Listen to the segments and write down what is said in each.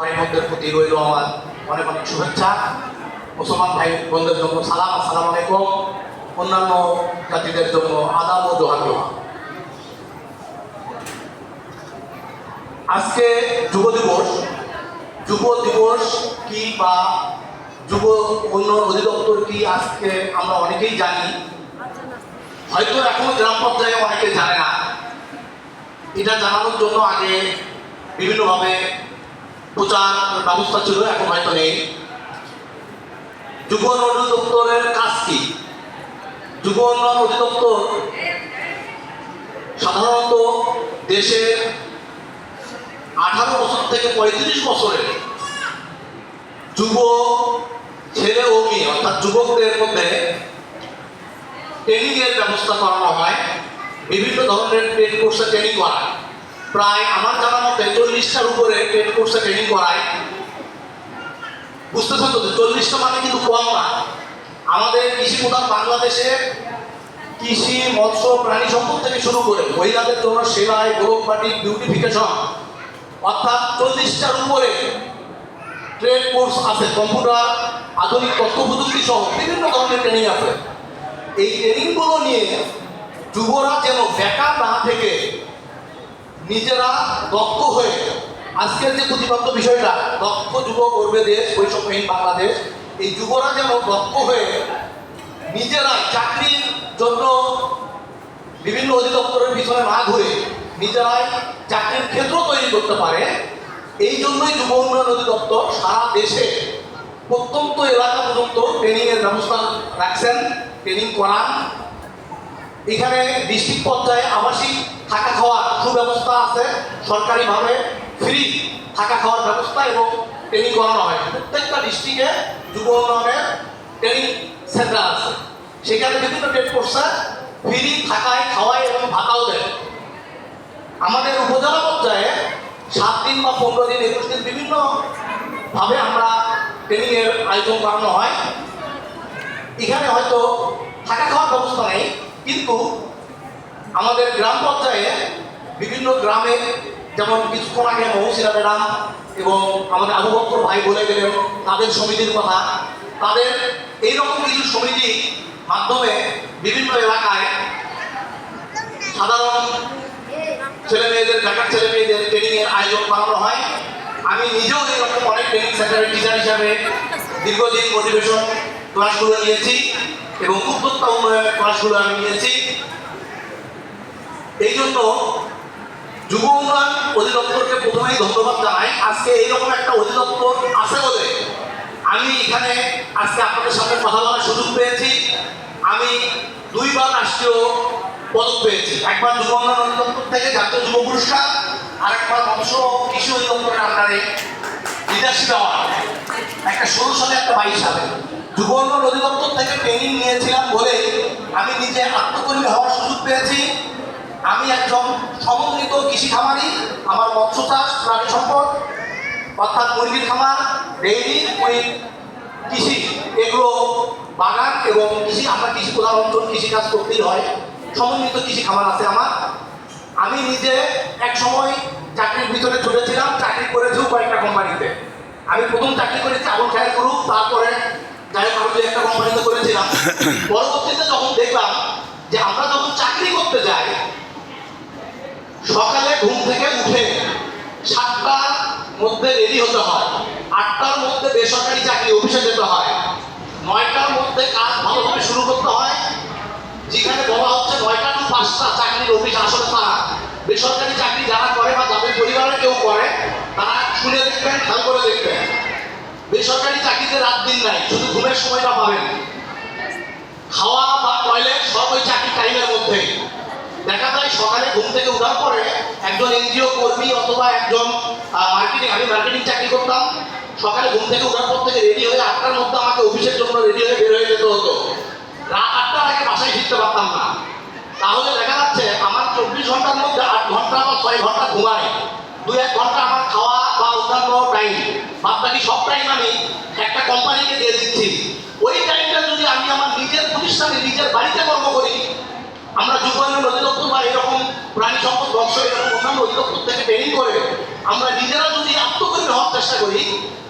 ভাই বোনদের প্রতি রইল আমার অনেক অনেক শুভেচ্ছা। মুসলমান ভাই বোনদের জন্য সালাম, আসসালাম আলাইকুম। অন্যান্য জাতিদের জন্য আদাব ও জোহার আজকে যুব দিবস যুব দিবস কি বা যুব উন্নয়ন অধিদপ্তর কি আজকে আমরা অনেকেই জানি। হয়তো এখনও গ্রাম পর্যায়ে অনেকে জানে না। এটা জানানোর জন্য আগে বিভিন্নভাবে প্রচার ব্যবস্থা ছিল এখন হয়তো নেই। যুব অধিদপ্তরের কাজ কি? যুব উন্নয়ন অধিদপ্তর সাধারণত দেশের আঠারো বছর থেকে পঁয়ত্রিশ বছরের যুব ছেলে ও মেয়ে, অর্থাৎ যুবকদের মধ্যে ট্রেনিং এর ব্যবস্থা করানো হয়। বিভিন্ন ধরনের ট্রেড কোর্সে ট্রেনিং করায় প্রায় আমার জানা মতে চল্লিশটার উপরে ট্রেড কোর্সে ট্রেনিং করায়। বুঝতেছেন তো? চল্লিশটা মানে কিন্তু কম না। আমাদের কৃষি প্রধান বাংলাদেশে কৃষি, মৎস্য, প্রাণী সম্পদ থেকে শুরু করে মহিলাদের জন্য সেলাই গোলক পার্টি বিউটিফিকেশন অর্থাৎ চল্লিশটার উপরে ট্রেড কোর্স আছে। কম্পিউটার, আধুনিক তথ্য প্রযুক্তি সহ বিভিন্ন ধরনের ট্রেনিং আছে। এই ট্রেনিংগুলো নিয়ে যুবরা যেন বেকার না থেকে নিজেরা দক্ষ হয়ে আজকের যে প্রতিপাদ্য বিষয়টা, দক্ষ যুব করবে দেশ, বৈষম্যহীন বাংলাদেশ, এই যুবরা যেন দক্ষ হয়ে নিজেরা চাকরির জন্য বিভিন্ন অধিদপ্তরের পিছনে না ঘুরে নিজেরাই চাকরির ক্ষেত্র তৈরি করতে পারে, এই জন্যই যুব উন্নয়ন অধিদপ্তর সারা দেশে প্রত্যন্ত এলাকা পর্যন্ত ট্রেনিংয়ের ব্যবস্থা রাখছেন ট্রেনিং করান। এখানে ডিস্ট্রিক্ট পর্যায়ে আবাসিক আছে, সরকারিভাবে ফ্রি থাকা খাওয়ার ব্যবস্থা এবং ট্রেনিং করানো হয়। প্রত্যেকটা ডিস্ট্রিক্টে যুব উন্নয়নের ট্রেনিং সেন্টার আছে। সেখানে বিভিন্ন ট্রেড কোর্সে ফ্রি থাকায়, খাওয়ায় এবং ভাতাও দেয়। আমাদের উপজেলা পর্যায়ে সাত দিন বা পনেরো দিন, একুশ দিন বিভিন্ন ভাবে আমরা ট্রেনিং এর আয়োজন করানো হয়। এখানে হয়তো থাকা খাওয়ার ব্যবস্থা নেই, কিন্তু আমাদের গ্রাম পর্যায়ে বিভিন্ন গ্রামে যেমন কিছুক্ষণ আগে মহসিনা ম্যাডাম এবং আমাদের আবু ভাই বলে গেলেন, তাদের সমিতির কথা। তাদের এইরকম কিছু সমিতি মাধ্যমে বিভিন্ন এলাকায় সাধারণ ছেলে মেয়েদের, বেকার ছেলে মেয়েদের ট্রেনিং এর আয়োজন করানো হয়। আমি নিজেও এরকম অনেক ট্রেনিং সেন্টারের টিচার হিসাবে দীর্ঘদিন মোটিভেশন ক্লাসগুলো নিয়েছি এবং উদ্যোক্তা উন্নয়নের ক্লাসগুলো আমি নিয়েছি। এই জন্য যুব উন্নয়ন অধিদপ্তরকে প্রথমেই ধন্যবাদ জানাই। আজকে এইরকম একটা অধিদপ্তর আছে বলে আমি এখানে আজকে আপনাদের সামনে কথা বলার সুযোগ পেয়েছি। আমি দুইবার রাষ্ট্রীয় পদক পেয়েছি। একবার যুব উন্নয়ন অধিদপ্তর থেকে জাতীয় যুব পুরস্কার আর একবার ও কৃষি অধিদপ্তরের আন্ডারে লিডারশিপ অ্যাওয়ার্ড একটা ষোলো সালে একটা বাইশ সালে। যুব উন্নয়ন অধিদপ্তর থেকে ট্রেনিং নিয়েছিলাম বলে আমি নিজে আত্মকর্মী হওয়ার সুযোগ পেয়েছি। আমি একজন সমন্বিত কৃষি খামারি আমার মৎস্য চাষ প্রাণী সম্পদ অর্থাৎ মুরগির খামার ডেইরি ওই কৃষি এগুলো বাগান এবং কৃষি আমরা কৃষি প্রধান অঞ্চল কৃষি কাজ করতেই হয়। সমন্বিত কৃষি খামার আছে আমার। আমি নিজে এক সময় চাকরির ভিতরে ছুটেছিলাম চাকরি করেছিও কয়েকটা কোম্পানিতে। আমি প্রথম চাকরি করেছি আগুন খায়ের গ্রুপ তারপরে যাই হোক একটা কোম্পানিতে করেছিলাম। পরবর্তীতে যখন দেখলাম যে আমরা যখন চাকরি করতে যাই সকালে ঘুম থেকে উঠে সাতটার মধ্যে রেডি হতে হয়, আটটার মধ্যে বেসরকারি চাকরি অফিসে যেতে হয়, নয়টার মধ্যে কাজ ভালোভাবে শুরু করতে হয়। যেখানে বলা হচ্ছে নয়টা টু পাঁচটা চাকরির অফিস আসলে তারা। বেসরকারি চাকরি যারা করে বা যাদের পরিবারে কেউ করে, তারা শুনে দেখবেন, খেয়াল করে দেখবেন। বেসরকারি চাকরিতে রাত দিন নাই, শুধু ঘুমের সময়টা পাবেন। খাওয়া বা টয়লেট সব ওই চাকরি টাইমের মধ্যে দেখা যায় সকালে ঘুম থেকে উঠার পরে একজন এনজিও কর্মী অথবা একজন মার্কেটিং আমি মার্কেটিং চাকরি করতাম। সকালে ঘুম থেকে উঠার পর থেকে রেডি হয়ে আটটার মধ্যে আমাকে অফিসের জন্য রেডি হয়ে বের হয়ে যেতে হতো। রাত আটটার আগে বাসায় ফিরতে পারতাম না। তাহলে দেখা যাচ্ছে আমার চব্বিশ ঘণ্টার মধ্যে আট ঘণ্টা বা ছয় ঘণ্টা ঘুমাই দুই এক ঘণ্টা আমার খাওয়া বা অন্যান্য টাইম বাদ বাকি সব টাইম আমি একটা কোম্পানিকে দিয়ে দিচ্ছি। ওই টাইমটা যদি আমি আমার নিজের প্রতিষ্ঠানে, নিজের বাড়িতে কর্ম করি আমরা যুব উন্নয়ন অধিদপ্তর বা এরকম প্রাণী সম্পদ বংশ এরকম অন্যান্য অধিদপ্তর থেকে ট্রেনিং করে আমরা নিজেরা যদি আত্মকর্মী হওয়ার চেষ্টা করি,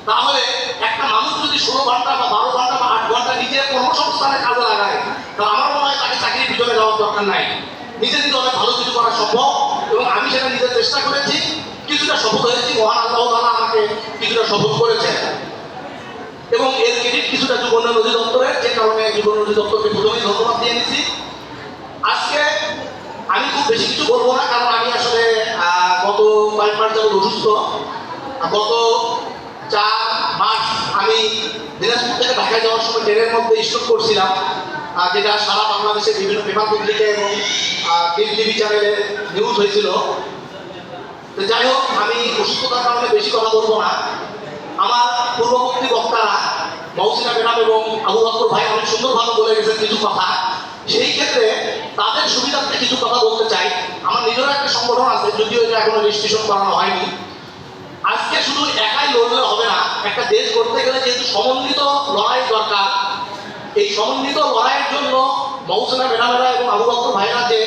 তাহলে একটা মানুষ যদি ষোলো ঘণ্টা বা বারো ঘণ্টা বা আট ঘণ্টা নিজের কর্মসংস্থানে কাজে লাগায়, তো আমার মনে হয় তাকে চাকরির পিছনে যাওয়ার দরকার নাই। নিজে নিজে অনেক ভালো কিছু করা সম্ভব, এবং আমি সেটা নিজের চেষ্টা করেছি, কিছুটা সফল হয়েছি, মহান আল্লাহ তাআলা আমাকে কিছুটা সফল করেছেন। এবং এর ক্রেডিট কিছুটা যুব উন্নয়ন অধিদপ্তরের যে কারণে যুব উন্নয়ন অধিদপ্তরকে প্রথমেই ধন্যবাদ দিয়ে নিচ্ছি আজকে আমি খুব বেশি কিছু বলব না, কারণ আমি আসলে গত কয়েক মাস যাবত অসুস্থ। গত চার মাস আমি দিনাজপুর থেকে ঢাকায় যাওয়ার সময় ট্রেনের মধ্যে স্টক করছিলাম যেটা সারা বাংলাদেশের বিভিন্ন পেপার পত্রিকা এবং টিভি চ্যানেলে নিউজ হয়েছিল। তো যাই হোক, আমি অসুস্থতার কারণে বেশি কথা বলব না। আমার পূর্ববর্তী বক্তারা, মৌসিনা ম্যাডাম এবং আবু বকর ভাই অনেক সুন্দরভাবে বলে গেছেন কিছু কথা। সেই ক্ষেত্রে তাদের সুবিধার্থে কিছু কথা বলতে চাই। আমার নিজেরও একটা সংগঠন আছে, যদিও এটা এখনও রেজিস্ট্রেশন করানো হয়নি। আজকে শুধু একাই লড়লে হবে না, একটা দেশ করতে গেলে যেহেতু সমন্বিত লড়াই দরকার, এই সমন্বিত লড়াইয়ের জন্য মৌসুমা ম্যাডামেরা এবং আবু বকর ভাইরা যে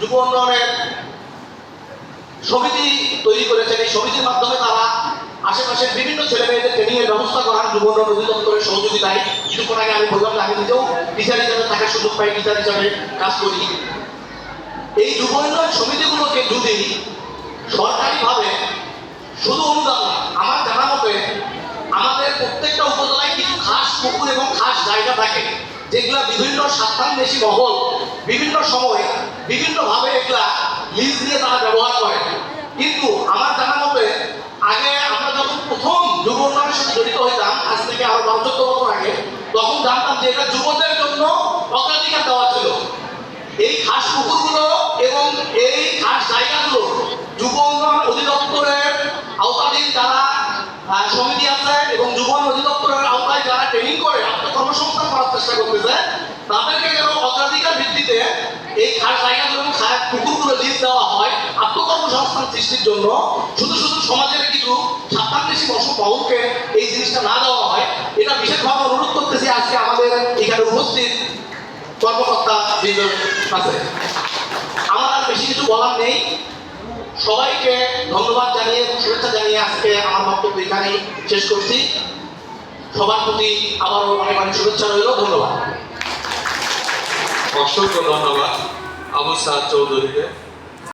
যুব উন্নয়নের সমিতি তৈরি করেছেন, এই সমিতির মাধ্যমে তারা আশেপাশের বিভিন্ন ছেলে মেয়েদের ট্রেনিং এর ব্যবস্থা করার যুব অধিদপ্তরের সহযোগিতায় কিছুক্ষণ আগে আমি বললাম আমি নিজেও টিচার হিসাবে থাকার সুযোগ পাই টিচার হিসাবে কাজ করি। এই যুব উন্নয়ন সমিতিগুলোকে যদি সরকারিভাবে শুধু অনুদান, আমার জানা মতে আমাদের প্রত্যেকটা উপজেলায় কিছু খাস পুকুর এবং খাস জায়গা থাকে, যেগুলা বিভিন্ন স্বার্থান্বেষী মহল বিভিন্ন সময় বিভিন্নভাবে এগুলা লিজ দিয়ে তারা ব্যবহার করে। কিন্তু আমার পুকুরগুলো এবং এই খাস জায়গাগুলো যুব উন্নয়ন অধিদপ্তরের আওতাধীন যারা সমিতি আছে এবং যুব অধিদপ্তরের আওতায় যারা ট্রেনিং করে, আত্মকর্মসংস্থান করার চেষ্টা করতেছে, তাদেরকে যেন অগ্রাধিকার ভিত্তিতে এই খাস জায়গাগুলো এবং খাস পুকুরগুলো লিজ দেওয়া হয় আত্মকর্মসংস্থান সৃষ্টির জন্য। শুধু শুধু সমাজের কিছু স্বার্থান্বেষী বসু বাহুকে এই জিনিসটা না দেওয়া হয়, এটা বিশেষভাবে অনুরোধ করতেছি আজকে আমাদের এখানে উপস্থিত কর্মকর্তা বৃন্দর কাছে আমার আর বেশি কিছু বলার নেই। সবাইকে ধন্যবাদ জানিয়ে, শুভেচ্ছা জানিয়ে আজকে আমার বক্তব্য এখানেই শেষ করছি। সবার প্রতি আবারও অনেক অনেক শুভেচ্ছা রইল। ধন্যবাদ। অসংখ্য ধন্যবাদ আবু সাদ চৌধুরীকে।